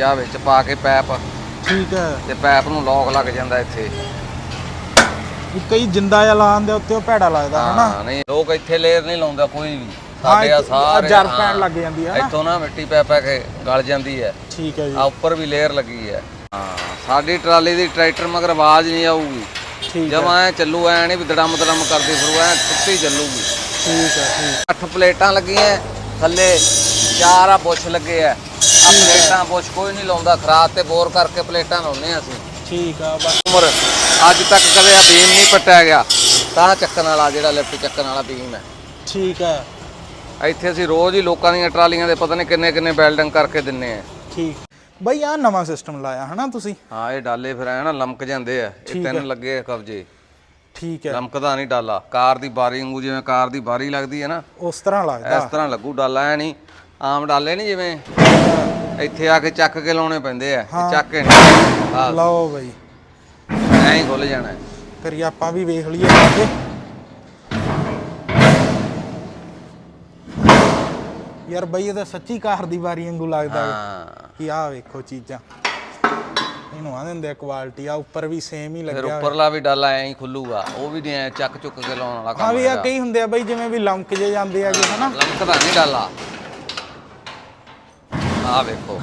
ਆ ਵਿੱਚ ਪਾ ਕੇ ਪੈਪ। ਠੀਕ ਹੈ। ਤੇ ਪੈਪ ਨੂੰ ਲੋਕ ਲੱਗ ਜਾਂਦਾ ਇੱਥੇ। ਵੀ ਕਈ ਜਿੰਦਾ ਜਿਹਾ ਲਾਉਣ ਦੇ ਉੱਤੇ ਉਹ ਭੈੜਾ ਲੱਗਦਾ ਹਨਾ? ਹਾਂ ਨਹੀਂ ਲੋਕ ਇੱਥੇ ਲੇਅਰ ਨਹੀਂ ਲਾਉਂਦਾ ਕੋਈ ਵੀ। ਸਾਡੇ ਆ ਸਾਰੇ ਜਰ ਹਾਂ, ਪੈਣ ਲੱਗ ਜਾਂਦੀ ਹੈ ਨਾ ਇੱਥੋਂ ਨਾ ਮਿੱਟੀ ਪੈ ਪੈ ਕੇ ਗਲ ਜਾਂਦੀ ਹੈ। ਠੀਕ ਹੈ ਜੀ। ਆ ਉੱਪਰ ਵੀ ਲੇਅਰ ਲੱਗੀ ਹੈ। ਹਾਂ ਸਾਡੀ ਟਰਾਲੀ ਦੀ ਟਰੈਕਟਰ ਮਗਰ ਆਵਾਜ਼ ਨਹੀਂ ਆਊਗੀ। ਠੀਕ ਜਦ ਹੈ ਐ ਚੱਲੂ ਐ ਨਹੀਂ ਵੀ ਦੜਮ ਦੜਮ ਕਰਦੀ ਫਿਰੂ ਐ ਟੁੱਟੀ ਚੱਲੂਗੀ। ਠੀਕ ਹੈ ਠੀਕ। ਅੱਠ ਪਲੇਟਾਂ ਲੱਗੀਆਂ ਥੱਲੇ ਚਾਰ ਆ ਪੁੱਛ ਲੱਗੇ ਆ। ਪਲੇਟਾਂ ਪੁੱਛ ਕੋਈ ਨਹੀਂ ਲਾਉਂਦਾ ਖਰਾਤ ਤੇ ਬੋਰ ਕਰਕੇ ਪਲੇਟਾਂ ਲਾਉਂਦੇ ਆ ਅਸੀਂ। ਠੀਕ ਆ ਬਸ। ਉਮਰ ਅੱਜ ਤੱਕ ਕਦੇ ਆ ਬੀਮ ਨਹੀਂ ਪੱਟਿਆ ਗਿਆ। ਤਾਂ ਚੱਕਣ ਵਾਲਾ ਜਿਹੜਾ ਲਿਫਟ ਚੱਕਣ ਵਾਲਾ ਬੀਮ ਹੈ। ਠੀਕ ਹੈ ਇੱਥੇ ਅਸੀਂ ਰੋਜ਼ ਹੀ ਲੋਕਾਂ ਦੀਆਂ ਟਰਾਲੀਆਂ ਦੇ ਪਤਾ ਨਹੀਂ ਕਿੰਨੇ ਕਿੰਨੇ ਬਿਲਡਿੰਗ ਕਰਕੇ ਦਿੰਨੇ ਆ। ਠੀਕ। ਬਈ ਆ ਨਵਾਂ ਸਿਸਟਮ ਲਾਇਆ ਹਨਾ ਤੁਸੀਂ? ਹਾਂ ਇਹ ਡਾਲੇ ਫਿਰ ਐ ਨਾ ਲਮਕ ਜਾਂਦੇ ਆ। ਇਹ ਤਿੰਨ ਲੱਗੇ ਆ ਕਬਜੇ। ਠੀਕ ਹੈ ਲਮਕਦਾ ਨਹੀਂ ਡਾਲਾ। ਕਾਰ ਦੀ ਬਾਰੀ ਵਾਂਗੂ ਜਿਵੇਂ ਕਾਰ ਦੀ ਬਾਰੀ ਲੱਗਦੀ ਹੈ ਨਾ ਉਸ ਤਰ੍ਹਾਂ ਲੱਗਦਾ। ਇਸ ਤਰ੍ਹਾਂ ਲੱਗੂ ਡਾਲਾ ਐ ਨਹੀਂ। ਆਮ ਡਾਲੇ ਨਹੀਂ ਜਿਵੇਂ। ਇੱਥੇ ਆ ਕੇ ਚੱਕ ਕੇ ਲਾਉਣੇ ਪੈਂਦੇ ਆ ਚੱਕ ਕੇ ਨਹੀਂ। ਆ ਲਓ ਬਈ। ਐਂ ਹੀ ਖੁੱਲ ਜਾਣਾ। ਹੈ। ਕਰੀ ਆਪਾਂ ਵੀ ਵੇਖ ਲਈਏ ਜਾ ਕੇ। ਯਾਰ ਬਈ ਇਹ ਤਾਂ ਸੱਚੀ ਕਾਰ ਦੀ ਵਾਰੀ ਵਾਂਗੂ ਲੱਗਦਾ ਹੈ ਹਾਂ। ਕਿ ਆਹ ਵੇਖੋ ਚੀਜ਼ਾਂ। ਇਹਨੂੰ ਆ ਦਿੰਦੇ ਆ ਕੁਆਲਿਟੀ ਆ ਉੱਪਰ ਵੀ ਸੇਮ ਹੀ ਫਿਰ ਲੱਗਿਆ ਉੱਪਰਲਾ ਵੀ ਡਾਲਾ ਐਂ ਹੀ ਖੁੱਲੂਗਾ। ਉਹ ਵੀ ਨਹੀਂ ਐਂ ਚੱਕ ਚੁੱਕ ਕੇ ਲਾਉਣ ਵਾਲਾ ਹਾਂ ਕੰਮ ਵੀ ਆ ਹੈਗਾ। ਕਈ ਹੁੰਦੇ ਆ ਬਈ ਜਿਵੇਂ ਵੀ ਲੰਮਕ ਜੇ ਜਾਂਦੇ ਆਗੇ ਹਨਾ। ਲਮਕਦਾ ਨਹੀਂ ਡਾਲਾ ਆ ਵੇਖੋ।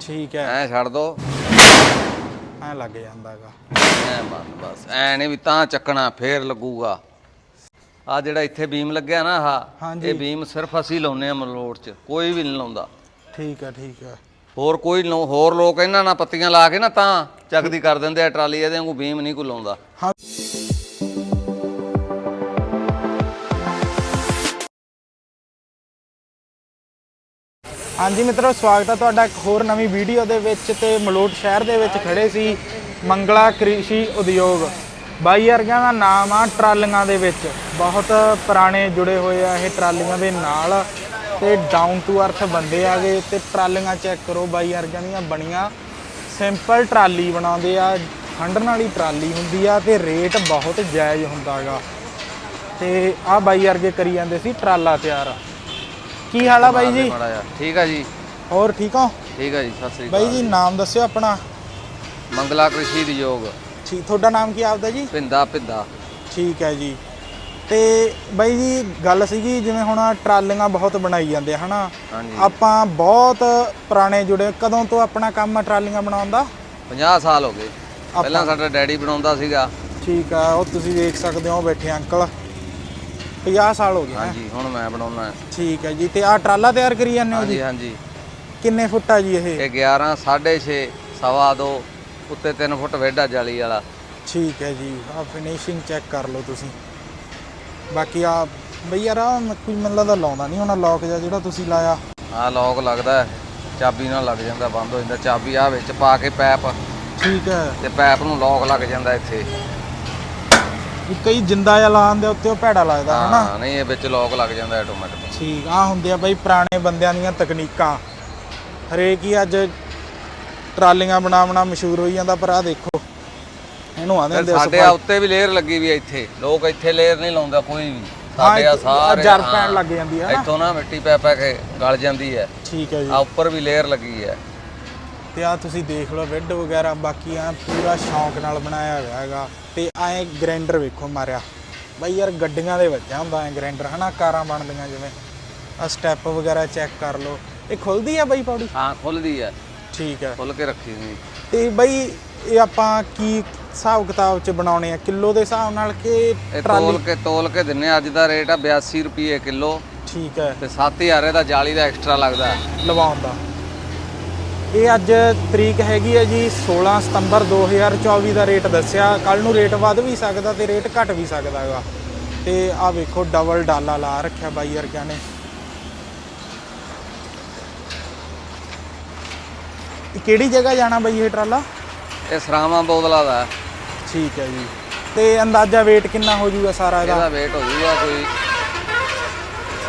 ਠੀਕ ਹੈ। ਐਂ ਛੱਡ ਦੋ। ਐ ਲੱਗ ਜਾਂਦਾਗਾ ਐ ਬੰਦ ਬਸ। ਐ ਨਹੀਂ ਵੀ ਤਾਂ ਚੱਕਣਾ ਫੇਰ ਲੱਗੂਗਾ। ਆ ਜਿਹੜਾ ਇੱਥੇ ਬੀਮ ਲੱਗਿਆ ਨਾ ਆਹ ਹਾਂਜੀ। ਇਹ ਬੀਮ ਸਿਰਫ ਅਸੀਂ ਲਾਉਨੇ ਆ ਮਲੋੜ ਚ ਕੋਈ ਵੀ ਨਹੀਂ ਲਾਉਂਦਾ। ਠੀਕ ਹੈ ਠੀਕ ਹੈ। ਹੋਰ ਕੋਈ ਨੀ ਲਾਉ- ਹੋਰ ਲੋਕ ਇਹਨਾਂ ਨਾਲ ਪੱਤੀਆਂ ਲਾ ਕੇ ਨਾ ਤਾਂ ਚੱਕਦੀ ਕਰ ਦਿੰਦੇ ਆ ਟਰਾਲੀ ਇਹਦੇ ਵਾਂਗੂ ਬੀਮ ਨਹੀਂ ਕੋਈ ਲਾਉਂਦਾ। ਹਾਂ। ਹਾਂਜੀ ਮਿੱਤਰੋ, ਸਵਾਗਤ ਹੈ ਤੁਹਾਡਾ ਇੱਕ ਹੋਰ ਨਵੀਂ ਵੀਡੀਓ ਦੇ ਵਿੱਚ ਤੇ ਮਲੋਟ ਸ਼ਹਿਰ ਦੇ ਵਿੱਚ ਖੜੇ ਸੀ ਮੰਗਲਾ ਕ੍ਰਿਸ਼ੀ ਉਦਯੋਗ। ਬਾਈ ਵਰਗਿਆਂ ਦਾ ਨਾਮ ਆ ਟਰਾਲੀਆਂ ਦੇ ਵਿੱਚ। ਬਹੁਤ ਪੁਰਾਣੇ ਜੁੜੇ ਹੋਏ ਆ ਇਹ ਟਰਾਲੀਆਂ ਦੇ ਨਾਲ। ਤੇ ਡਾਊਨ ਟੂ ਅਰਥ ਬੰਦੇ ਆ ਗਏ ਤੇ ਟਰਾਲੀਆਂ ਚੈੱਕ ਕਰੋ, ਬਾਈ ਵਰਗਿਆਂ ਦੀਆਂ ਬਣੀਆਂ। ਸਿੰਪਲ ਟਰਾਲੀ ਬਣਾਉਂਦੇ ਆ ਹੰਡਣ ਵਾਲੀ ਟਰਾਲੀ ਹੁੰਦੀ ਆ ਤੇ ਰੇਟ ਬਹੁਤ ਜਾਇਜ਼ ਹੁੰਦਾਗਾ ਤੇ ਆ ਬਾਈ ਵਰਗੇ ਕਰੀ ਜਾਂਦੇ ਸੀ ਟਰਾਲਾ ਤਿਆਰ। ਕੀ ਹਾਲ ਆ ਬਾਈ ਜੀ? ਮਾੜਾ ਜਿਹਾ। ਠੀਕ ਆ ਜੀ। ਹੋਰ ਠੀਕ ਹੋ? ਠੀਕ ਆ ਜੀ ਸਤਿ ਸ੍ਰੀ ਬਾਈ ਅਕਾਲ ਜੀ ਨਾਮ ਦੱਸਿਓ ਆਪਣਾ। ਮੰਗਲਾ ਕ੍ਰਿਸ਼ੀ ਉਦਯੋਗ ਠੀਕ ਤੁਹਾਡਾ ਨਾਮ ਕੀ ਆਪਦਾ ਜੀ? ਪਿੰਦਾ ਪਿੰਦਾ ਠੀਕ ਹੈ ਜੀ। ਤੇ ਬਾਈ ਜੀ ਗੱਲ ਸੀਗੀ ਜਿਵੇਂ ਹੁਣ ਟਰਾਲੀਆਂ ਬਹੁਤ ਬਣਾਈ ਜਾਂਦੇ ਆ ਹਨਾ? ਹਾਂਜੀ। ਆਪਾਂ ਬਹੁਤ ਪੁਰਾਣੇ ਜੁੜੇ ਕਦੋਂ ਤੋਂ ਆਪਣਾ ਕੰਮ ਆ ਟਰਾਲੀਆਂ ਬਣਾਉਣ ਦਾ? 50 ਸਾਲ ਹੋ ਗਏ। ਪਹਿਲਾਂ ਸਾਡਾ ਡੈਡੀ ਬਣਾਉਂਦਾ ਸੀਗਾ। ਠੀਕ ਆ ਉਹ ਤੁਸੀਂ ਵੇਖ ਸਕਦੇ ਹੋ ਬੈਠੇ ਅੰਕਲ। 50 ਸਾਲ ਹੋ ਗਏ ਹੈਂ। ਹਾਂਜੀ ਹੁਣ ਮੈਂ ਬਣਾਉਣਾ ਠੀਕ ਹੈ ਜੀ ਤੇ ਆਹ ਟਰਾਲਾ ਤਿਆਰ ਕਰੀ ਜਾਂਦੇ ਹੋ ਜੀ? ਹਾਂਜੀ ਹਾਂਜੀ। ਕਿੰਨੇ ਫੁੱਟ ਆ ਜੀ ਇਹ? ਇਹ 11 6.5 ਸਵਾ ਦੋ ਉੱਤੇ 3 ਫੁੱਟ ਵੇਡਾ ਜਾਲੀ ਵਾਲਾ। ਠੀਕ ਹੈ ਜੀ ਆ ਫਿਨਿਸ਼ਿੰਗ ਚੈੱਕ ਕਰ ਲਓ ਤੁਸੀਂ। ਬਾਕੀ ਆ ਬਈ ਯਾਰ ਮ- ਕੋਈ ਮੈਨੂੰ ਲੱਗਦਾ ਲਾਉਂਦਾ ਨਹੀਂ ਹੋਣਾ ਲੌਕ ਜਿਹਾ ਜਿਹੜਾ ਤੁਸੀਂ ਲਾਇਆ। ਆ ਲੋਕ ਲੱਗਦਾ ਹੈ, ਚਾਬੀ ਨਾਲ ਲੱਗ ਜਾਂਦਾ ਬੰਦ ਹੋ ਜਾਂਦਾ। ਚਾਬੀ ਆ ਵਿੱਚ ਪਾ ਕੇ ਪੈਪ। ਠੀਕ ਹੈ। ਤੇ ਪੈਪ ਨੂੰ ਲੋਕ ਲੱਗ ਜਾਂਦਾ ਇੱਥੇ। ਵੀ ਕਈ ਜਿੰਦਾ ਜਿਹਾ ਲਾਉਣ ਦੇ ਉੱਤੇ ਉਹ ਭੈੜਾ ਲੱਗਦਾ ਹਨਾ? ਹਾਂ ਨਹੀਂ ਇਹ ਵਿੱਚ ਲੋਕ ਲੱਗ ਜਾਂਦਾ ਆਟੋਮੈਟਿਕ ਠੀਕ ਆ ਹੁੰਦੇ ਆ ਬਈ ਪੁਰਾਣੇ ਬੰਦਿਆਂ ਦੀਆਂ ਤਕਨੀਕਾਂ। ਹਰੇਕ ਹੀ ਅੱਜ ਟਰਾਲੀਆਂ ਬਣਾ ਬਣਾ ਮਸ਼ਹੂਰ ਹੋਈ ਜਾਂਦਾ ਪਰ ਆ ਦੇਖੋ ਇਹਨੂੰ ਆਂਦੇ ਹੁੰਦੇ ਆ ਸਾਡੇ ਆ ਉੱਤੇ ਵੀ ਲੇਅਰ ਲੱਗੀ ਵੀ ਇੱਥੇ। ਲੋਕ ਇੱਥੇ ਲੇਅਰ ਨਹੀਂ ਲਾਉਂਦਾ ਕੋਈ ਵੀ। ਸਾਡੇ ਆ ਸਾਰੇ ਜਰ ਹਾਂ, ਪੈਣ ਲੱਗ ਜਾਂਦੀ ਹੈ ਨਾ ਇੱਥੋਂ ਨਾ ਮਿੱਟੀ ਪੈ ਪੈ ਕੇ ਗਲ ਜਾਂਦੀ ਹੈ ਠੀਕ ਹੈ ਜੀ। ਆ ਉੱਪਰ ਵੀ ਲੇਅਰ ਲੱਗੀ ਹੈ ਤੇ ਆ ਤੁਸੀਂ ਦੇਖ ਲਓ ਵਿੱਡ ਵਗੈਰਾ ਬਾਕੀ ਆ ਪੂਰਾ ਸ਼ੌਂਕ ਨਾਲ ਬਣਾਇਆ ਹੋਇਆ ਹੈਗਾ। ਤੇ ਐ ਗ੍ਰਾਈਂਡਰ ਵੇਖੋ ਮਾਰਿਆ। ਬਈ ਯਾਰ ਗੱਡੀਆਂ ਦੇ ਵੱਜਾ ਹੁੰਦਾ ਐ ਗ੍ਰਾਈਂਡਰ ਹਨਾ? ਕਾਰਾਂ ਬਣਦੀਆਂ ਜਿਵੇਂ। ਆ ਸਟੈਪ ਵਗੈਰਾ ਚੈੱਕ ਕਰ ਲਓ। ਇਹ ਖੁੱਲਦੀ ਆ ਬਈ ਪੌੜੀ? ਹਾਂ ਖੁੱਲਦੀ ਹੈ ਠੀਕ ਹੈ ਖੁੱਲ ਕੇ ਰੱਖੀ ਸੀ। ਤੇ ਬਈ ਇਹ ਆਪਾਂ ਕੀ ਹਿਸਾਬ ਕਿਤਾਬ ਚ ਬਣਾਉਣੇ ਆ? ਕਿਲੋ ਦੇ ਹਿਸਾਬ ਨਾਲ ਕਿ ਟਰਾਲੀ? ਤੋਲ ਕੇ ਤੋਲ ਕੇ ਦਿੰਨੇ ਆ। ਅੱਜ ਦਾ ਰੇਟ ਆ 82 ਰੁਪਏ ਕਿਲੋ। ਠੀਕ ਹੈ ਤੇ 7000 ਇਹਦਾ ਜਾਲੀ ਦਾ ਐਕਸਟਰਾ ਲੱਗਦਾ। ਲਵਾਉਣ ਦਾ ਇਹ ਅੱਜ ਤਰੀਕ ਹੈਗੀ ਹੈ ਜੀ 16 ਸਤੰਬਰ 2024 ਦਾ ਰੇਟ ਦੱਸਿਆ। ਕੱਲ ਨੂੰ ਰੇਟ ਵੱਧ ਵੀ ਸਕਦਾ ਤੇ ਰੇਟ ਘਟ ਵੀ ਸਕਦਾ ਹੈਗਾ ਤੇ ਆ ਵੇਖੋ ਡਬਲ ਡਾਲਾ ਲਾ ਰੱਖਿਆ ਬਾਈ ਵਰਗਿਆਂ ਨੇ। ਇਹ ਕਿਹੜੀ ਜਗ੍ਹਾ ਜਾਣਾ ਬਈ ਇਹ ਟਰਾਲਾ? ਇਹ ਸਰਾਵਾਂ ਬੋਦਲਾ ਦਾ। ਹੈ। ਠੀਕ ਹੈ ਜੀ। ਤੇ ਅੰਦਾਜ਼ਾ weight ਕਿੰਨਾ ਹੋ ਜਾਊਗਾ ਸਾਰਾ ਇਹਦਾ? ਇਹਦਾ weight ਹੋ ਜਾਊਗਾ ਕੋਈ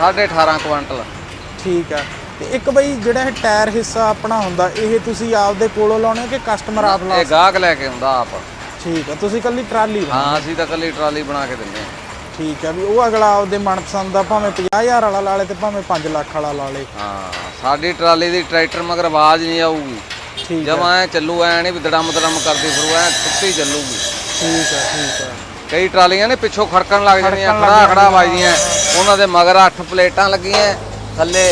18.5 ਕੁਆਂਟਲ ਠੀਕ ਹੈ। ਤੇ ਇੱਕ ਬਈ ਜਿਹੜਾ ਇਹ ਟਾਇਰ ਹਿੱਸਾ ਆਪਣਾ ਹੁੰਦਾ ਇਹ ਤੁਸੀਂ ਆਪਦੇ ਕੋਲੋਂ ਲਾਉਣੇ ਹੋ ਕਿ ਕਸਟਮਰ ਆਪ ਲਾ ਇਹ ਗਾਹਕ ਲੈ ਕੇ ਆਉਂਦਾ ਆਪ। ਠੀਕ ਹੈ ਤੁਸੀਂ ਕੱਲੀ ਟਰਾਲੀ ਬਣਾ ਹਾਂ ਅਸੀਂ ਤਾਂ ਕੱਲੀ ਟਰਾਲੀ ਬਣਾ ਕੇ ਦਿੰਦੇ ਹਾਂ। ਠੀਕ ਹੈ ਵੀ ਉਹ ਅਗਲਾ ਆਪਦੇ ਮਨਪਸੰਦ ਦਾ ਭਾਵੇਂ 50000 ਵਾਲਾ ਲਾ ਲੇ ਤੇ ਭਾਵੇਂ 5 ਲੱਖ ਵਾਲਾ ਲਾ ਲੇ। ਹਾਂ ਸਾਡੀ ਟਰਾਲੀ ਦੀ ਟਰੈਕਟਰ ਮਗਰ ਆਵਾਜ਼ ਨਹੀਂ ਆਊਗੀ। ਠੀਕ ਹੈ ਜਦ ਐ ਚੱਲੂ ਐ ਨਹੀਂ ਵੀ ਦੜਮ ਦੜਮ ਕਰਦੀ ਫਿਰੂ ਐ ਟੁੱਟੀ ਚੱਲੂਗੀ। ਠੀਕ ਹੈ ਠੀਕ ਹੈ ਕਈ ਟਰਾਲੀਆਂ ਨੇ ਪਿੱਛੋਂ ਖੜਕਣ ਲੱਗ ਜਾਂਦੀਆਂ ਖੜਾ ਖੜਾ ਜਾਂਦੀਆਂ। ਵੱਜਦੀਆਂ। ਉਹਨਾਂ ਦੇ ਮਗਰ 8 ਪਲੇਟਾਂ ਲੱਗੀਆਂ ਥੱਲੇ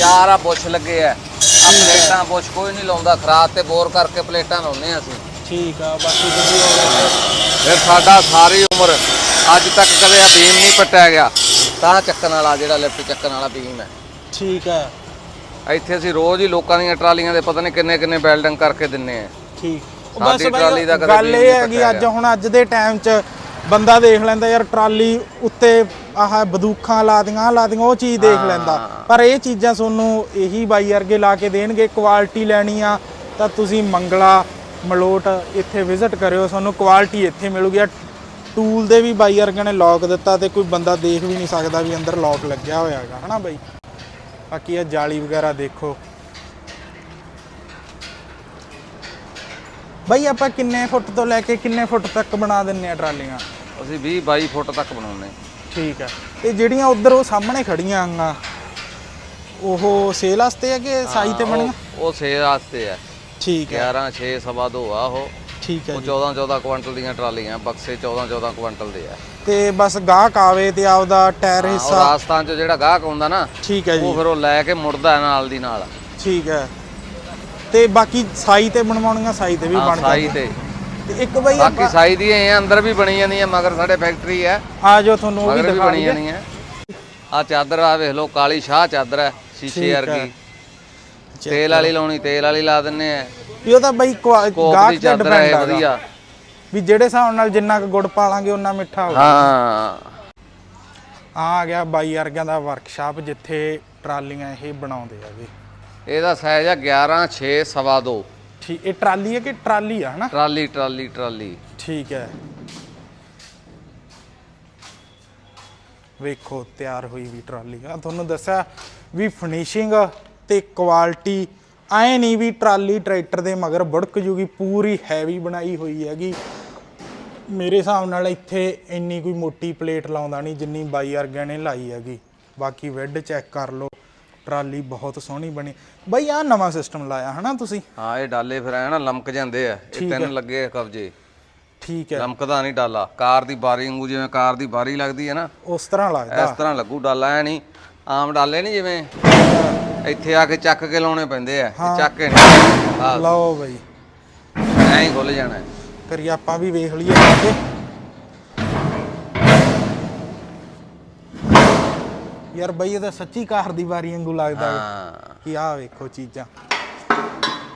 ਚਾਰ ਆ ਬੁੱਛ ਲੱਗੇ ਆ। ਆ ਪਲੇਟਾਂ ਬੁੱਛ ਕੋਈ ਨਹੀਂ ਲਾਉਂਦਾ ਖਰਾਤ ਤੇ ਬੋਰ ਕਰਕੇ ਪਲੇਟਾਂ ਲਾਉਂਦੇ ਆ ਅਸੀਂ। ਠੀਕ ਆ ਬਾਕੀ ਤੁਸੀਂ ਹੋ ਫਿਰ ਸਾਡਾ ਸਾਰੀ ਉਮਰ ਅੱਜ ਤੱਕ ਕਦੇ ਆ ਬੀਮ ਨਹੀਂ ਪੱਟਿਆ ਗਿਆ। ਤਾਂ ਚੱਕਣ ਵਾਲਾ ਜਿਹੜਾ ਲਿਫਟ ਚੱਕਣ ਵਾਲਾ ਬੀਮ ਹੈ। ਠੀਕ ਹੈ ਇੱਥੇ ਅਸੀਂ ਰੋਜ਼ ਹੀ ਲੋਕਾਂ ਦੀਆਂ ਟਰਾਲੀਆਂ ਦੇ ਪਤਾ ਨਹੀਂ ਕਿੰਨੇ ਕਿੰਨੇ ਬਿਲਡਿੰਗ ਕਰਕੇ ਦਿੰਨੇ ਆ। ਠੀਕ। ਉਹ ਸਾਡੀ ਬਸ ਟਰਾਲੀ ਦਾ ਕਦੇ ਗੱਲ ਬੀਮ ਇਹ ਨਹੀਂ ਹੈਗੀ ਪੱਟਿਆ ਅੱਜ ਹੁਣ ਅੱਜ ਦੇ ਟਾਈਮ 'ਚ ਬੰਦਾ ਦੇਖ ਲੈਂਦਾ ਯਾਰ ਟਰਾਲੀ ਉੱਤੇ ਆਹ ਬੰਦੂਖਾਂ ਲਾਦੀਆਂ ਆਹ ਲਾਦੀਆਂ ਉਹ ਚੀਜ਼ ਦੇਖ ਲੈਂਦਾ। ਪਰ ਇਹ ਚੀਜ਼ਾਂ ਤੁਹਾਨੂੰ ਇਹੀ ਬਾਈ ਵਰਗੇ ਲਾ ਕੇ ਦੇਣਗੇ ਕੁਆਲਿਟੀ ਲੈਣੀ ਆ ਤਾਂ ਤੁਸੀਂ ਮੰਗਲਾ ਮਲੋਟ ਇੱਥੇ ਵਿਜ਼ਿਟ ਕਰਿਓ ਤੁਹਾਨੂੰ ਕੁਆਲਿਟੀ ਇੱਥੇ ਮਿਲੂਗੀ। ਆ ਟੂਲ ਦੇ ਵੀ ਬਾਈ ਵਰਗੇ ਨੇ ਲੌਕ ਦਿੱਤਾ ਤੇ ਕੋਈ ਬੰਦਾ ਦੇਖ ਵੀ ਨਹੀਂ ਸਕਦਾ ਵੀ ਅੰਦਰ ਲੌਕ ਲੱਗਿਆ ਹੋਇਆ ਹੈਗਾ ਹਨਾ ਬਾਈ? ਬਾਕੀ ਇਹ ਜਾਲੀ ਵਗੈਰਾ ਦੇਖੋ। ਬਾਈ ਆਪਾਂ ਕਿੰਨੇ ਫੁੱਟ ਤੋਂ ਲੈ ਕੇ ਕਿੰਨੇ ਫੁੱਟ ਤੱਕ ਬਣਾ ਦਿੰਨੇ ਆ ਟਰਾਲੀਆਂ? ਅਸੀਂ 20 22 ਫੁੱਟ ਤੱਕ ਬਣਾਉਂਦੇ ਠੀਕ ਹੈ। ਤੇ ਜਿਹੜੀਆਂ ਉਧਰ ਉਹ ਸਾਹਮਣੇ ਖੜੀਆਂ ਆਂਗਾ ਉਹ ਸੇਲ ਵਾਸਤੇ ਹੈ ਕਿ ਸਾਈ ਤੇ ਬਣੀਆਂ? ਉਹ- ਉਹ ਸੇ ਵਾਸਤੇ ਆ। ਠੀਕ ਹੈ। 11 6 ਸਵਾ ਦੋ ਆ ਉਹ। ਠੀਕ ਹੈ ਉਹ ਜੀ। 14 14 ਕੁਇੰਟਲ ਦੀਆਂ ਟਰਾਲੀਆਂ ਬਕਸੇ 14 14 ਕੁਇੰਟਲ ਦੇ ਆ। ਤੇ ਬਸ ਗਾਹਕ ਆਵੇ ਤੇ ਆਪਦਾ ਟਾਇਰ ਹਾਂ, ਉਹ ਹਿੱਸਾ ਰਾਜਸਥਾਨ ਚ ਜਿਹੜਾ ਗਾਹਕ ਆਉਂਦਾ ਨਾ ਠੀਕ ਹੈ ਉਹ ਜੀ ਫਿਰ ਉਹ ਲੈ ਕੇ ਮੁੜਦਾ ਹੈ ਨਾਲ ਦੀ ਨਾਲ। ਠੀਕ ਹੈ। ਤੇ ਬਾਕੀ ਸਾਈ ਤੇ ਬਣਵਾਉਣੀਆਂ ਸਾਈ ਤੇ ਵੀ ਹਾਂ, ਬਣ ਸਾਈ ਜਾਂਦੀਆਂ। ਤੇ। ਤੇ ਇੱਕ ਬਈ ਬਾਕੀ ਆਪਾਂ ਸਾਈ ਦੀਆਂ ਇਹ ਅੰਦਰ ਵੀ ਬਣੀ ਜਾਂਦੀਆਂ ਮਗਰ ਸਾਡੇ ਫੈਕਟਰੀ ਹੈ ਆ ਜੋ ਤੁਹਾਨੂੰ ਉਹ ਵੀ ਮਗਰ ਵੀ ਦਿਖਾ ਬਣੀ ਦਈਏ। ਜਾਂਦੀਆਂ ਆ। ਚਾਦਰ ਆ ਵੇਖ ਲਓ ਕਾਲੀ ਸ਼ਾਹ ਚਾਦਰ ਹੈ ਸ਼ੀਸ਼ੇ ਠੀਕ ਹੈ। ਵਰਗੀ। ਤੇਲ ਵਾਲੀ ਲਾਉਣੀ ਤੇਲ ਵਾਲੀ ਲਾ ਦਿੰਨੇ ਆ। ਵੀ ਉਹ ਤਾਂ ਬਈ ਕੁਆ- ਕੋਕ ਗਾਹਕ ਦੀ ਤੇ ਚਾਦਰ ਹੈ ਡਿਪੈਂਡ ਵਧੀਆ। ਵੀ ਜਿਹੜੇ ਹਿਸਾਬ ਨਾਲ ਜਿੰਨਾ ਕੁ ਗੁੜ ਪਾਲਾਂਗੇ ਉਹਨਾਂ ਮਿੱਠਾ ਹੋਊਗਾ। ਹਾਂ। ਆ ਗਿਆ ਬਾਈ ਵਰਗਿਆਂ ਦਾ ਵਰਕਸ਼ਾਪ ਜਿੱਥੇ ਟਰਾਲੀਆਂ ਇਹ ਬਣਾਉਂਦੇ ਆਗੇ ਇਹਦਾ ਸਾਈਜ਼ ਆ 11 6 ਸਵਾ ਦੋ। ਠੀਕ ਇਹ ਟਰਾਲੀ ਹੈ ਕਿ ਟਰਾਲੀ ਆ ਹਨਾ? Trolley trolley trolley. ਠੀਕ ਹੈ। ਵੇਖੋ ਤਿਆਰ ਹੋਈ ਵੀ ਟਰਾਲੀ। ਆ ਤੁਹਾਨੂੰ ਦੱਸਿਆ ਵੀ ਫਿਨਿਸ਼ਿੰਗ ਤੇ ਕੁਆਲਿਟੀ ਐ ਨਹੀਂ ਵੀ ਟਰਾਲੀ ਟਰੈਕਟਰ ਦੇ ਮਗਰ ਬੜਕ ਜੂਗੀ ਪੂਰੀ ਹੈਵੀ ਬਣਾਈ ਹੋਈ ਹੈਗੀ। ਮੇਰੇ ਹਿਸਾਬ ਨਾਲ ਇੱਥੇ ਇੰਨੀ ਕੋਈ ਮੋਟੀ ਪਲੇਟ ਲਾਉਂਦਾ ਨਹੀਂ ਜਿੰਨੀ ਬਾਈ ਵਰਗਿਆਂ ਨੇ ਲਾਈ ਹੈਗੀ। ਬਾਕੀ ਵੈਡ ਚੈੱਕ ਕਰ ਲਓ। ਟਰਾਲੀ ਬਹੁਤ ਸੋਹਣੀ ਬਣੀ। ਬਾਈ ਆ ਨਵਾਂ ਸਿਸਟਮ ਲਾਇਆ ਹਨਾ ਤੁਸੀਂ? ਹਾਂ ਇਹ ਡਾਲੇ ਫਿਰ ਐ ਨਾ ਲਮਕ ਜਾਂਦੇ ਆ। ਇਹ ਤਿੰਨ ਲੱਗੇ ਆ ਕਬਜੇ। ਠੀਕ ਹੈ। ਲਮਕਦਾ ਨਹੀਂ ਡਾਲਾ। ਕਾਰ ਦੀ ਬਾਰੀ ਵਾਂਗੂ ਜਿਵੇਂ ਕਾਰ ਦੀ ਬਾਰੀ ਲੱਗਦੀ ਹੈ ਨਾ। ਉਸ ਤਰ੍ਹਾਂ ਲੱਗਦਾ। ਇਸ ਤਰ੍ਹਾਂ ਲੱਗੂ ਡਾਲਾ ਐ ਨਹੀਂ। ਆਮ ਡਾਲੇ ਨਹੀਂ ਜਿਵੇਂ ਇੱਥੇ ਆ ਕੇ ਚੱਕ ਕੇ ਲਾਉਣੇ ਪੈਂਦੇ ਆ। ਚੱਕ ਕੇ ਲਓ ਬਾਈ। ਐਂ ਹੀ ਖੁੱਲ ਜਾਣਾ। ਕਰੀ ਆਪਾਂ ਵੀ ਵੇਖ ਲਈਏ ਯਾਰ ਬਈ ਇਹ ਤਾਂ ਸੱਚੀ ਕਾਰ ਦੀ ਵਾਰੀ ਵਾਂਗੂ ਲੱਗਦਾ ਹਾਂ। ਕਿ ਆਹ ਵੇਖੋ ਚੀਜ਼ਾਂ।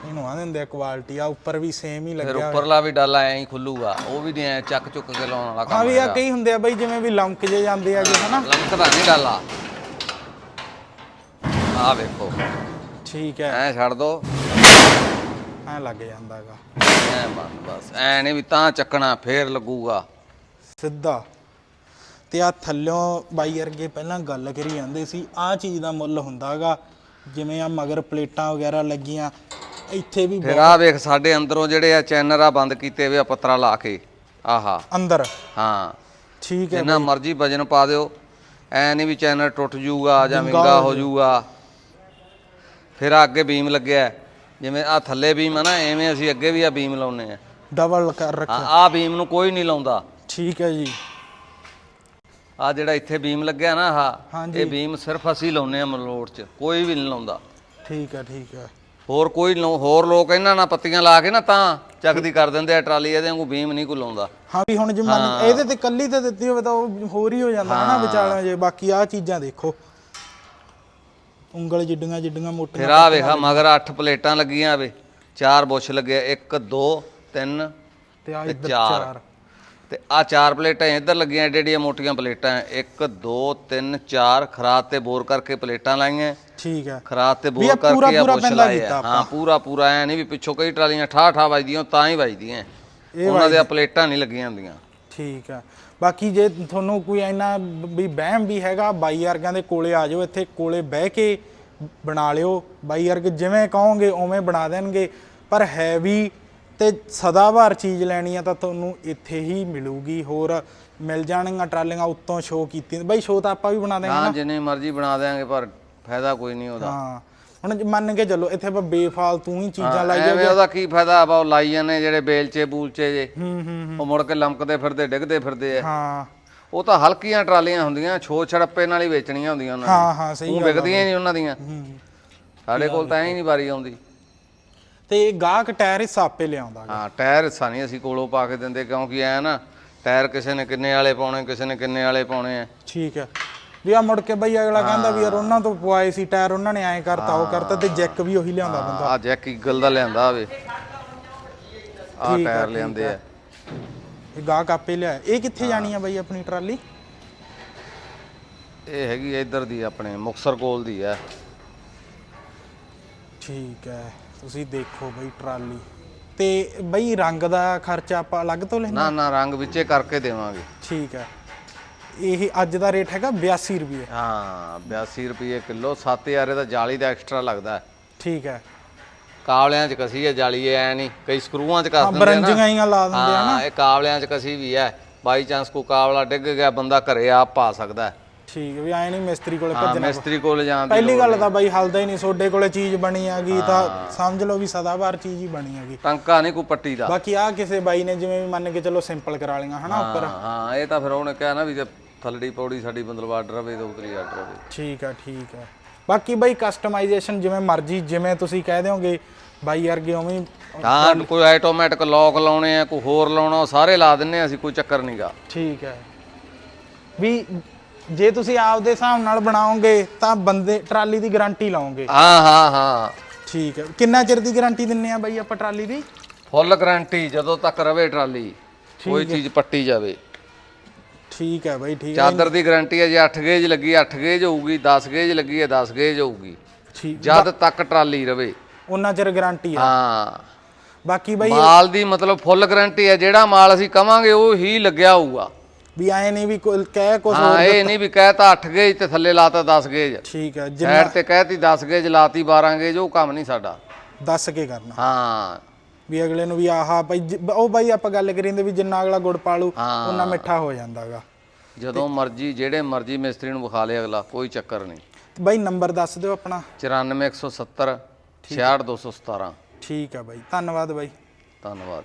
ਇਹਨੂੰ ਆ ਦਿੰਦੇ ਆ ਕੁਆਲਿਟੀ ਆ ਉੱਪਰ ਵੀ ਸੇਮ ਹੀ ਫਿਰ ਲੱਗਿਆ ਉੱਪਰਲਾ ਵੀ ਡਾਲਾ ਐਂ ਹੀ ਖੁੱਲੂਗਾ। ਉਹ ਵੀ ਨਹੀਂ ਐ ਚੱਕ ਚੁੱਕ ਕੇ ਲਾਉਣ ਵਾਲਾ ਕੰਮ ਵੀ ਆ। ਕਈ ਹੁੰਦੇ ਆ ਬਈ ਜਿਵੇਂ ਵੀ ਲੰਕ ਜੇ ਜਾਂਦੇ ਆਗੇ ਹਨਾ? ਲਮਕਦਾ ਨਹੀਂ ਡਾਲਾ ਆ। ਵੇਖੋ। ਠੀਕ ਹੈ। ਐਂ ਛੱਡ ਦੋ। ਐ ਲੱਗ ਜਾਂਦਾਗਾ। ਐ ਬਸ ਬਸ। ਐ ਨਹੀਂ ਵੀ ਤਾਂ ਚੱਕਣਾ ਫੇਰ ਲੱਗੂਗਾ। ਸਿੱਧਾ। ਤੇ ਆ ਥੱਲਿਓਂ ਬਾਈ ਵਰਗੇ ਪਹਿਲਾਂ ਗੱਲ ਕਰੀ ਜਾਂਦੇ ਸੀ ਆ ਚੀਜ਼ ਦਾ ਮੁੱਲ ਹੁੰਦਾਗਾ ਜਿਵੇਂ ਆ ਮਗਰ ਪਲੇਟਾਂ ਵਗੈਰਾ ਲੱਗੀਆਂ ਇੱਥੇ ਵੀ ਫਿਰ ਆ ਵੇਖ ਸਾਡੇ ਅੰਦਰੋਂ ਜਿਹੜੇ ਆ ਚੈਨਰ ਆ ਬੰਦ ਕੀਤੇ ਹੋਏ ਆ ਪੱਤਰਾ ਲਾ ਕੇ ਆਹਾ। ਅੰਦਰ। ਹਾਂ। ਠੀਕ ਹੈ ਜਿੰਨਾ ਮਰਜ਼ੀ ਵਜਨ ਪਾ ਦਿਓ ਐ ਨਹੀਂ ਵੀ ਚੈਨਲ ਟੁੱਟ ਜਾਊਗਾ ਜਾਂ ਵਿੰਗਾ ਹੋ ਜਾਊਗਾ। ਫਿਰ ਆ ਅੱਗੇ ਬੀਮ ਲੱਗਿਆ। ਜਿਵੇਂ ਆ ਥੱਲੇ ਬੀਮ ਆ ਨਾ ਐਵੇਂ ਅਸੀਂ ਅੱਗੇ ਵੀ ਆ ਬੀਮ ਲਾਉਨੇ ਆ ਡਬਲ ਕਰ ਰੱਖ ਆ ਆ ਬੀਮ ਨੂੰ ਕੋਈ ਨਹੀਂ ਲਾਉਂਦਾ। ਠੀਕ ਹੈ ਜੀ। ਆ ਜਿਹੜਾ ਇੱਥੇ ਬੀਮ ਲੱਗਿਆ ਨਾ ਆਹ ਹਾਂਜੀ। ਇਹ ਬੀਮ ਸਿਰਫ ਅਸੀਂ ਲਾਉਨੇ ਆ ਮਲੋਟ 'ਚ ਕੋਈ ਵੀ ਨਹੀਂ ਲਾਉਂਦਾ। ਠੀਕ ਹੈ ਠੀਕ ਹੈ। ਹੋਰ ਕੋਈ ਲਾ- ਹੋਰ ਲੋਕ ਇਹਨਾਂ ਨਾਲ ਪੱਤੀਆਂ ਲਾ ਕੇ ਨਾ ਤਾਂ ਚੱਕਦੀ ਕਰ ਦਿੰਦੇ ਆ ਟਰਾਲੀ ਇਹਦੇ ਵਾਂਗੂ ਬੀਮ ਨਹੀਂ ਕੋਈ ਲਾਉਂਦਾ। ਹਾਂ ਵੀ ਹੁਣ ਜੇ ਮੰਨ ਇਹਦੇ ਤੇ ਕੱਲੀ ਤੇ ਦਿੱਤੀ ਹੋਵੇ ਤਾਂ ਉਹ ਹੋਰ ਹੀ ਹੋ ਜਾਂਦਾ ਹਨਾ ਵਿਚਾਲਿਆਂ ਜੇ ਬਾਕੀ ਆ ਚੀਜ਼ਾਂ ਦੇਖੋ। ਉਂਗਲ ਜਿੱਡੀਆਂ ਜਿੱਡੀਆਂ ਫਿਰ ਮੋਟੀਆਂ ਆ ਵੇਖਾ ਮਗਰ 8 ਪਲੇਟਾਂ ਲੱਗੀਆਂ ਵੇ ਚਾਰ ਬੁੱਛ ਲੱਗੇ 1 2 3 ਤੇ ਆ ਤੇ ਇੱਧਰ ਚਾਰ। ਚਾਰ। ਤੇ ਆ ਚਾਰ ਪਲੇਟਾਂ ਇੱਧਰ ਲੱਗੀਆਂ ਏਡੀ ਏਡੀਆਂ ਮੋਟੀਆਂ ਪਲੇਟਾਂ। 1 2 3 4 ਖਰਾਤ ਤੇ ਬੋਰ ਕਰਕੇ ਪਲੇਟਾਂ ਲਾਈਆਂ। ਠੀਕ ਹੈ। ਖਰਾਤ ਤੇ ਵੀ ਬੋਰ ਕਰਕੇ ਆ ਪੂਰਾ ਬੁੱਛ ਪੈਂਦਾ ਲਾਏ ਕੀਤਾ ਆ ਹਾਂ ਪੂਰਾ ਪੂਰਾ ਐ ਨਹੀਂ ਵੀ ਪਿੱਛੋਂ ਕਈ ਟਰਾਲੀਆਂ ਠਾ ਠਾ ਵੱਜਦੀਆਂ ਤਾਂ ਹੀ ਵੱਜਦੀਆਂ। ਉਹਨਾਂ ਦੇ ਪਲੇਟਾਂ ਨਹੀਂ ਲੱਗੀਆਂ ਹੁੰਦੀਆਂ। ਠੀਕ ਹੈ। ਬਾਕੀ ਜੇ ਤੁਹਾਨੂੰ ਕੋਈ ਇੰਨਾ ਵੀ ਵਹਿਮ ਵੀ ਹੈਗਾ ਬਾਈ ਵਰਗਿਆਂ ਦੇ ਕੋਲੇ ਆ ਜਾਓ ਇੱਥੇ ਕੋਲੇ ਬਹਿ ਕੇ ਬਣਾ ਲਿਓ। ਬਾਈ ਵਰਗੇ ਜਿਵੇਂ ਕਹੋਗੇ ਉਵੇਂ ਬਣਾ ਦੇਣਗੇ। ਪਰ ਹੈਵੀ ਤੇ ਸਦਾਬਹਾਰ ਚੀਜ਼ ਲੈਣੀ ਆ ਤਾਂ ਤੁਹਾਨੂੰ ਇੱਥੇ ਹੀ ਮਿਲੂਗੀ। ਹੋਰ ਮਿਲ ਜਾਣਗੀਆਂ ਟਰਾਲੀਆਂ ਉੱਤੋਂ ਸ਼ੋਅ ਕੀਤੀਆਂ। ਬਾਈ ਸ਼ੋਅ ਤਾਂ ਆਪਾਂ ਵੀ ਬਣਾ ਦੇਵਾਂਗੇ ਹਾਂ ਜਿੰਨੇ ਮਰਜ਼ੀ ਬਣਾ ਦੇਾਂਗੇ ਪਰ ਫਾਇਦਾ ਕੋਈ ਨਹੀਂ ਉਹਦਾ। ਹਾਂ ਹੁਣ ਮੰਨ ਕੇ ਚੱਲੋ ਇੱਥੇ ਆਪਾਂ ਬੇਫਾਲਤੂ ਹੀ ਚੀਜ਼ਾਂ ਲਾਈ ਐਵੇਂ ਉਹਦਾ ਕੀ ਫਾਇਦਾ? ਆ ਉਹ ਲਾਈ ਜਾਂਦੇ ਜਿਹੜੇ ਬੇਲਚੇ ਬੂਲਚੇ ਜੇ। ਹੂੰ ਹੂੰ ਉਹ ਮੁੜ ਕੇ ਲੰਮਕਦੇ ਫਿਰਦੇ ਡਿੱਗਦੇ ਫਿਰਦੇ ਆ। ਹਾਂ। ਉਹ ਤਾਂ ਹਲਕੀਆਂ ਟਰਾਲੀਆਂ ਹੁੰਦੀਆਂ ਛੋ ਛੜੱਪੇ ਨਾਲ ਹੀ ਵੇਚਣੀਆਂ ਹੁੰਦੀਆਂ ਉਹਨਾਂ ਹਾਂ ਹਾਂ ਸਹੀ ਉਹ ਗੱਲ ਵਿਕਦੀਆਂ ਨਹੀਂ ਉਹਨਾਂ ਦੀਆਂ। ਹੂੰ। ਸਾਡੇ ਕੋਲ ਤਾਂ ਐ ਨਹੀਂ ਵਾਰੀ ਆਉਂਦੀ। ਤੇ ਗਾਹਕ ਟਾਇਰ ਹਿੱਸਾ ਆਪੇ ਲਿਆਉਂਦਾ ਹਾਂ ਟਾਇਰ ਹਿੱਸਾ ਨਹੀਂ ਅਸੀਂ ਕੋਲੋਂ ਪਾ ਕੇ ਦਿੰਦੇ ਕਿਉਂਕਿ ਐ ਨਾ ਟਾਇਰ ਕਿਸੇ ਨੇ ਕਿੰਨੇ ਵਾਲੇ ਪਾਉਣੇ ਕਿਸੇ ਨੇ ਕਿੰਨੇ ਵਾਲੇ ਪਾਉਣੇ ਆ। ਠੀਕ ਹੈ। ਵੀ ਆ ਮੁੜ ਕੇ ਬਈ ਅਗਲਾ ਕਹਿੰਦਾ ਵੀ ਯਾਰ ਉਹਨਾਂ ਤੋਂ ਪਵਾਏ ਸੀ ਟਾਇਰ ਉਹਨਾਂ ਨੇ ਐਂ ਕਰਤਾ ਉਹ ਕਰਤਾ ਤੇ ਜੈਕ ਵੀ ਉਹੀ ਲਿਆਉਂਦਾ ਬੰਦਾ। ਆ ਜੈਕ ਈਗਲ ਦਾ ਲਿਆਂਦਾ ਹੋਵੇ। ਆ ਟਾਇਰ ਲਿਆਂਦੇ ਆ। ਇਹ ਗਾਹਕ ਆਪੇ ਲਿਆ। ਇਹ ਕਿੱਥੇ ਜਾਣੀ ਆ ਬਈ ਆਪਣੀ ਟਰਾਲੀ? ਇਹ ਹੈਗੀ ਇੱਧਰ ਦੀ ਆਪਣੇ ਮੁਕਸਰ ਕੋਲ ਦੀ ਆ। ਠੀਕ ਹੈ। ਤੁਸੀਂ ਦੇਖੋ ਬਈ ਟਰਾਲੀ। ਤੇ ਬਈ ਰੰਗ ਦਾ ਖਰਚਾ ਆਪਾਂ ਅਲੱਗ ਤੋਂ ਲੈਣਾ ਨਾ ਨਾ ਰੰਗ ਵਿੱਚੇ ਕਰਕੇ ਦੇਵਾਂਗੇ। ਠੀਕ ਹੈ। ਇਹ ਅੱਜ ਦਾ ਰੇਟ ਹੈਗਾ 82 ਰੁਪਏ। ਹਾਂ 82 ਰੁਪਏ ਕਿਲੋ 7000 ਦਾ ਜਾਲੀ ਦਾ ਐਕਸਟਰਾ ਲੱਗਦਾ। ਠੀਕ ਹੈ। ਕਾਵਲਿਆਂ 'ਚ ਕਸੀ ਹੈ ਜਾਲੀ ਐ ਨਹੀਂ ਕਈ ਸਕਰੂਆਂ 'ਚ ਕੱਸ ਦਿੰਦੇ ਆ ਨਾ। ਬਰੰਜੀਆਂ ਹੀ ਲਾ ਦਿੰਦੇ ਆ ਹਾਂ ਇਹ ਕਾਵਲਿਆਂ 'ਚ ਕਸੀ ਵੀ ਹੈ। ਬਾਈ ਚਾਂਸ ਕੋ ਕਾਵਲਾ ਡਿੱਗ ਗਿਆ ਬੰਦਾ ਘਰੇ ਆਪ ਪਾ ਸਕਦਾ ਹੈ। ਠੀਕ ਵੀ ਐ ਨਹੀਂ ਮਿਸਤਰੀ ਕੋਲੇ ਹਾਂ ਭੱਜਣਾ ਮਿਸਤਰੀ ਕੋਲ ਜਾਣ ਦੀ ਪਹਿਲੀ ਗੱਲ ਤਾਂ ਬਾਈ ਹਲਦਾ ਹੀ ਨਹੀਂ ਸੋਡੇ ਕੋਲੇ ਚੀਜ਼ ਬਣੀ ਹੈਗੀ ਤਾਂ ਸਮਝ ਲਓ ਵੀ ਸਦਾਬਾਰ ਚੀਜ਼ ਹੀ ਬਣੀ ਹੈਗੀ। ਟੰਕਾ ਨਹੀਂ ਕੋ ਪੱਟੀ ਦਾ। ਬਾਕੀ ਆ ਕਿਸੇ ਬਾਈ ਨੇ ਜਿਵੇਂ ਵੀ ਮੰਨ ਕੇ ਚਲੋ ਸਿੰਪਲ ਕਰਾ ਲਈਆਂ ਹਨਾ ਉੱਪਰ। ਹਾਂ ਇਹ ਤਾਂ ਫਿਰ ਉਹਨੇ ਕਿਹਾ ਨਾ ਵੀ ਜੇ ਥੱਲੜੀ ਪੌੜੀ ਸਾਡੀ ਬੰਦਲ ਆਰਡਰ ਰਵੇ ਤਾਂ ਉਤਰੀ ਆਰਡਰ ਰਵੇ। ਠੀਕ ਆ ਠੀਕ ਆ ਬਾਕੀ ਬਾਈ ਕਸਟਮਾਈਜ਼ੇਸ਼ਨ ਜਿਵੇਂ ਮਰਜ਼ੀ ਜਿਵੇਂ ਤੁਸੀਂ ਕਹਿ ਦਿਓਗੇ ਬਾਈ ਵਰਗੇ ਉਵੇਂ ਹਾਂ ਕੋਈ ਆਟੋਮੈਟਿਕ ਲੌਕ ਲਾਉਣੇ ਆ ਕੋਈ ਹੋਰ ਲਾਉਣਾ ਸਾਰੇ ਲਾ ਦਿੰਨੇ ਆ ਅਸੀਂ ਕੋਈ ਚੱਕਰ ਨਹੀਂਗਾ ਠੀਕ ਹੈ। ਵੀ ਜੇ ਤੁਸੀਂ ਆਪਦੇ ਹਿਸਾਬ ਨਾਲ ਬਣਾਓਗੇ ਤਾਂ ਬੰਦੇ ਟਰਾਲੀ ਦੀ ਗਾਰੰਟੀ ਲਾਓਗੇ। ਹਾਂ ਹਾਂ ਹਾਂ। ਠੀਕ ਹੈ। ਕਿੰਨਾ ਚਿਰ ਦੀ ਗਾਰੰਟੀ ਦਿੰਨੇ ਆ ਬਾਈ ਆਪਾਂ ਟਰਾਲੀ ਦੀ? ਫੁੱਲ ਗਾਰੰਟੀ ਜਦੋਂ ਤੱਕ ਰਵੇ ਟਰਾਲੀ ਕੋਈ ਚੀਜ਼ ਪੱਟੀ ਜਾਵੇ। ਠੀਕ ਹੈ ਬਾਈ ਠੀਕ ਹੈ। ਚਾਦਰ ਦੀ ਗਾਰੰਟੀ ਹੈ ਜੇ 8 ਗੇਜ ਲੱਗੀ 8 ਗੇਜ ਹੋਊਗੀ 10 ਗੇਜ ਲੱਗੀ ਹੈ 10 ਗੇਜ ਹੋਊਗੀ। ਠੀਕ। ਜਦ ਤੱਕ ਟਰਾਲੀ ਰਵੇ। ਉਹਨਾਂ ਚਿਰ ਗਾਰੰਟੀ ਆ। ਹਾਂ। ਬਾਕੀ ਬਾਈ ਮਾਲ ਦੀ ਮਤਲਬ ਫੁੱਲ ਗਾਰੰਟੀ ਹੈ ਜਿਹੜਾ ਮਾਲ ਅਸੀਂ ਕਵਾਂਗੇ ਉਹ ਹੀ ਲੱਗਿਆ ਹੋਊਗਾ। ਵੀ ਐ ਨਹੀਂ ਵੀ ਕੋਈ ਕਹਿ ਕੁਛ ਹਾਂ ਇਹ ਨਹੀਂ ਵੀ ਕਹਿਤਾ 8 ਗੇਜ ਤੇ ਥੱਲੇ ਲਾਤਾ 10 ਗੇਜ। ਠੀਕ ਹੈ ਜਿੰਨਾ ਸਾਈਡ ਤੇ ਕਹਿਤੀ 10 ਗੇਜ ਲਾਤੀ 12 ਗੇਜ ਉਹ ਕੰਮ ਨਹੀਂ ਸਾਡਾ। ਦੱਸ ਕੇ ਕਰਨਾ। ਹਾਂ। ਵੀ ਅਗਲੇ ਨੂੰ ਵੀ ਆਹਾ ਜ- ਉਹ ਬਾਈ ਆਪਾਂ ਗੱਲ ਕਰੀਂਦੇ ਵੀ ਜਿੰਨਾ ਅਗਲਾ ਗੁੜ ਪਾਲੂ ਹਾਂ। ਉਹਨਾਂ ਮਿੱਠਾ ਹੋ ਜਾਂਦਾਗਾ। ਜਦੋਂ ਮਰਜ਼ੀ ਜਿਹੜੇ ਮਰਜ਼ੀ ਮਿਸਤਰੀ ਨੂੰ ਵਿਖਾ ਲੇ ਅਗਲਾ ਕੋਈ ਚੱਕਰ ਨਹੀਂ। ਬਾਈ ਨੰਬਰ ਦੱਸ ਦਿਓ ਆਪਣਾ। 94170 66217 ਠੀਕ। ਆ ਬਾਈ ਧੰਨਵਾਦ ਬਾਈ। ਧੰਨਵਾਦ।